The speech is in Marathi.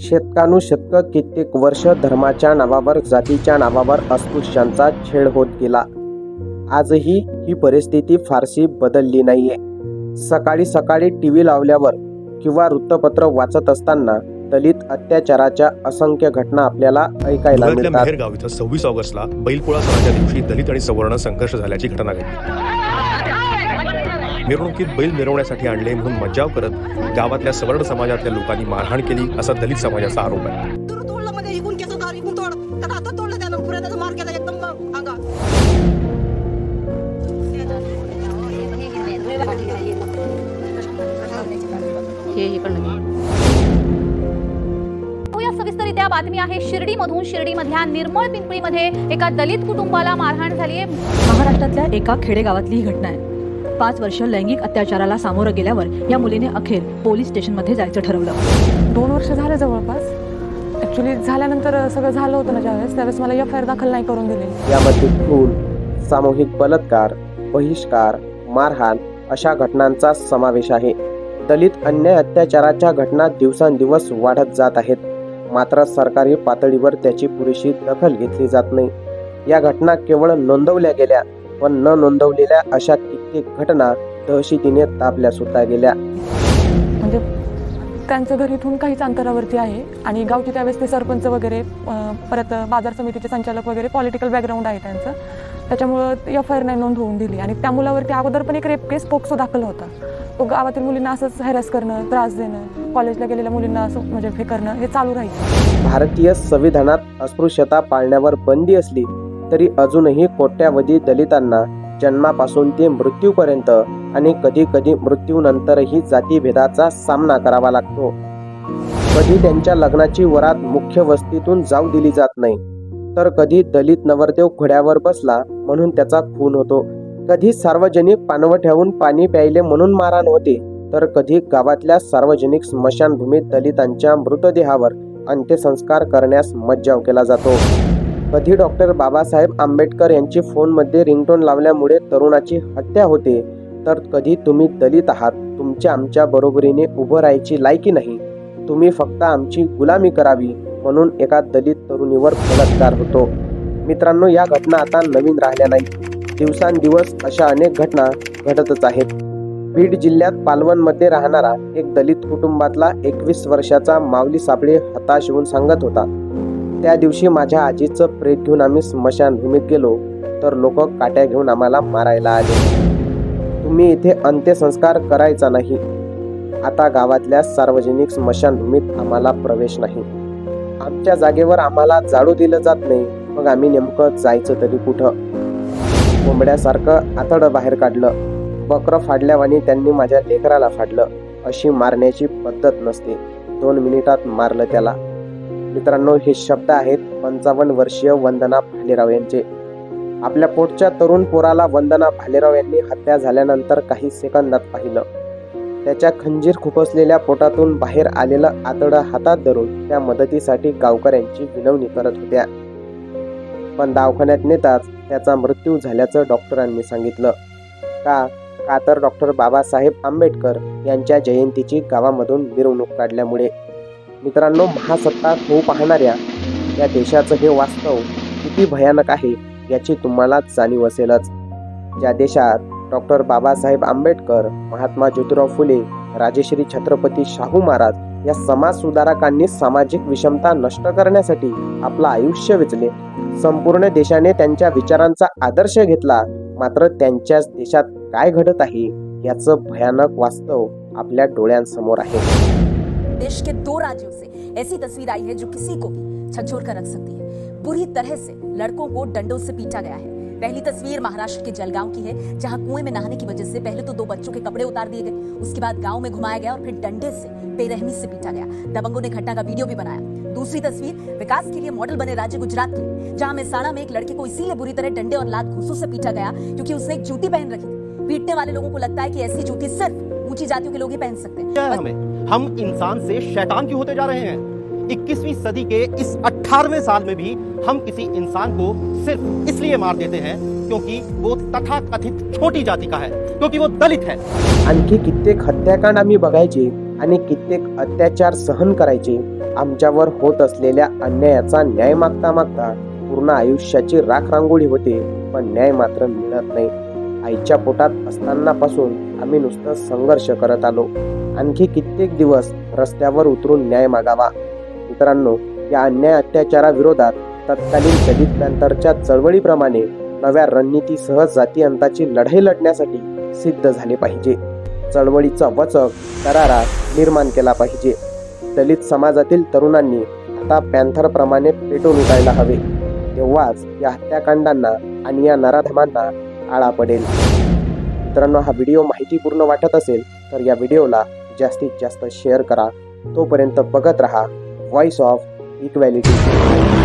शतकानुशतक कित्येक वर्ष धर्माच्या नावावर जातीच्या नावावर अस्पृश्यांचा छेड होत गेला. आजही ही परिस्थिती फारशी बदलली नाहीये. सकाळी सकाळी टी व्ही लावल्यावर किंवा वृत्तपत्र वाचत असताना दलित अत्याचाराच्या असंख्य घटना आपल्याला ऐकायला मिळतात. मेहेरगाव इथं सव्वीस ऑगस्टला बैलपोळा सणाच्या दिवशी दलित आणि सवर्ण संघर्ष झाल्याची घटना घडली. मिरवणुकीत बैल मिरवण्यासाठी आणले म्हणून मज्जाव करत गावातल्या सवर्ण समाजातल्या लोकांनी मारहाण केली असा दलित समाजाचा आरोप आहे. हे. पाहूया सविस्तरित्या बातमी आहे शिर्डीमधून. शिर्डीमधल्या निर्मळ पिंपळीमध्ये एका दलित कुटुंबाला मारहाण झाली आहे महाराष्ट्रातल्या एका खेडेगावातली ही घटना आहे. पाच वर्ष लैंगिक अत्याचाराला सामोरं गेल्यावर या मुलीने अखेर पोलीस स्टेशनमध्ये जायचं ठरवलं. दोन वर्ष झाले जवळपास. ॲक्च्युली झाल्यानंतर सगळं झालं होतं ना ज्यावेळेस त्यावेळेस मला एफ आय आर दाखल नाही करून दिली. यामध्ये खून सामूहिक बलात्कार बहिष्कार मारहाण अशा घटनांचा समावेश आहे. दलित अन्याय अत्याचाराच्या घटना दिवसांदिवस वाढत जात आहेत. मात्र सरकारी पातळीवर त्याची पुरेशी दखल घेतली जात नाही. या घटना केवळ नोंदवल्या गेल्या. पण न नोंदवलेल्या अशा कित्येक घटना दहशतीने तापल्या सुद्धा गेल्या. म्हणजे त्यांचं घर इथून काहीच अंतरावरती आहे आणि गावचे त्यावेळेस ते सरपंच वगैरे परत बाजार समितीचे संचालक वगैरे पॉलिटिकल बॅकग्राऊंड आहे त्यांचं. त्याच्यामुळं एफ आय आर नाही नोंद होऊन दिली आणि त्या मुलावरती अगोदर पण एक रेप केस पोक्सो दाखल होता. तो गावातील मुलींना असंच हॅरॅस करणं त्रास देणं कॉलेजला गेलेल्या मुलींना असं म्हणजे हे करणं हे चालू राहील भारतीय संविधानात अस्पृश्यता पाळण्यावर बंदी असली तरी अजूनही कोट्यावधी दलितांना जन्मापासून ते मृत्यूपर्यंत आणि कधी कधी मृत्यूनंतरही जातीभेदाचा सामना करावा लागतो. कधी त्यांच्या लग्नाची वरात मुख्य वस्तीतून जाऊ दिली जात नाही. तर कधी दलित नवरदेव घोड्यावर बसला म्हणून त्याचा खून होतो. कधी सार्वजनिक पानवठ्याहून पाणी प्यायले म्हणून मारहाण होते. तर कधी गावातल्या सार्वजनिक स्मशानभूमीत दलितांच्या मृतदेहावर अंत्यसंस्कार करण्यास मज्जाव केला जातो. कधी डॉक्टर बाबासाहेब आंबेडकर यांची फोनमध्ये रिंगटोन लावल्यामुळे तरुणाची हत्या होते. तर कधी तुम्ही दलित आहात तुमच्या आमच्या बरोबरीने उभं राहायची लायकी नाही. तुम्ही फक्त आमची गुलामी करावी म्हणून एका दलित तरुणीवर बलात्कार होतो. मित्रांनो या घटना आता नवीन राहिल्या नाही दिवसांदिवस अशा अनेक घटना घडतच आहेत. बीड जिल्ह्यात पालवणमध्ये राहणारा एक दलित कुटुंबातला एकवीस वर्षाचा माऊली सापळे हताश होऊन सांगत होता. त्या दिवशी माझ्या आजीचं प्रेत घेऊन आम्ही स्मशानभूमीत गेलो तर लोक काट्या घेऊन आम्हाला मारायला आले. तुम्ही इथे अंत्यसंस्कार करायचा नाही. आता गावातल्या सार्वजनिक स्मशानभूमीत आम्हाला प्रवेश नाही. आमच्या जागेवर आम्हाला जाळू दिलं जात नाही. मग आम्ही नेमकं जायचं तरी कुठं? कोंबड्यासारखं आतडं बाहेर काढलं. बकरं फाडल्यावानी त्यांनी माझ्या लेकराला फाडलं. अशी मारण्याची पद्धत नसते. दोन मिनिटात मारलं त्याला. मित्रांनो हे शब्द आहेत पंचावन्न वर्षीय वंदना भालेराव यांचे. आपल्या पोटच्या तरुण पोराला वंदना भालेराव यांनी हत्या झाल्यानंतर काही सेकंदात पाहिलं. त्याच्या खंजीर खुपसलेल्या पोटातून बाहेर आलेलं आतडं हातात धरून त्या मदतीसाठी गावकऱ्यांची विनवणी करत होत्या. पण दवाखान्यात नेताच त्याचा मृत्यू झाल्याचं डॉक्टरांनी सांगितलं. का? का तर डॉक्टर बाबासाहेब आंबेडकर यांच्या जयंतीची गावामधून मिरवणूक काढल्यामुळे. मित्रांनो महासत्ता होऊ पाहणाऱ्या या देशाचं हे वास्तव किती भयानक आहे याची तुम्हाला जाणीव असेलच. ज्या देशात डॉक्टर बाबासाहेब आंबेडकर महात्मा ज्योतिराव फुले राजेश्री छत्रपती शाहू महाराज या समाज सुधारकांनी सामाजिक विषमता नष्ट करण्यासाठी आपलं आयुष्य वेचले. संपूर्ण देशाने त्यांच्या विचारांचा आदर्श घेतला. मात्र त्यांच्याच देशात काय घडत आहे याचं भयानक वास्तव आपल्या डोळ्यांसमोर आहे. देश के दो राज्यों से ऐसी तस्वीर आई है जो किसी को भी झकझोर कर रख सकती है। बुरी तरह से लड़कों को डंडों से पीटा गया है। पहली तस्वीर महाराष्ट्र के जलगांव की है, जहाँ कुएँ में नहाने की वजह से पहले तो दो बच्चों के कपड़े उतार दिए गए, उसके बाद गाँव में घुमाया गया और फिर डंडे से बेरहमी से पीटा गया। दबंगों ने घटना का वीडियो भी बनाया। दूसरी तस्वीर, विकास के लिए मॉडल बने राज्य गुजरात की, जहाँ मेसाणा में एक लड़के को इसीलिए बुरी तरह डंडे और लात घूसों से पीटा गया क्योंकि उसने एक जूती पहन रखी पीटने वाले लोगों को लगता है कि ऐसी जूती सिर्फ़ ऊँची जातियों के लोग ही पहन सकते है। हमें इंसान से शैतान क्यों होते जा रहे हैं। 21वीं सदी के इस 18वें साल में भी हम किसी इंसान को सिर्फ़ इसलिए मार देते हैं क्योंकि वो तथाकथित छोटी जाति का है, क्योंकि वो दलित है। आणखी कित्येक हत्याकांड आम्ही बघायचे आणि कित्येक अत्याचार सहन करायचे आमच्यावर होत असलेल्या अन्यायाचा न्याय मागता मागता पूर्ण आयुष्याची राख रांगोळी होते, पण न्याय मात्र मिळत नाही. आईच्या पोटात असताना पासून आम्ही नुसतं संघर्ष करत आलो. आणखी कित्येक दिवस रस्त्यावर उतरून न्याय मागावा. मित्रांनो या अन्याय अत्याचाराविरोधात तत्कालीन दलित पॅंथरच्या चळवळीप्रमाणे नव्या रणनीतीसह जाती अंताची लढाई लढण्यासाठी सिद्ध झाले पाहिजे. चळवळीचा वचक करारा निर्माण केला पाहिजे. दलित समाजातील तरुणांनी आता पॅन्थरप्रमाणे पेटून उठायला हवे. तेव्हाच या हत्याकांडांना आणि या नराधमांना आळा पडेल. मित्रांनो हा व्हिडिओ माहितीपूर्ण वाटत असेल तर या व्हिडिओला जास्तीत जास्त शेअर करा. तोपर्यंत बघत रहा व्हॉइस ऑफ इक्वॅलिटी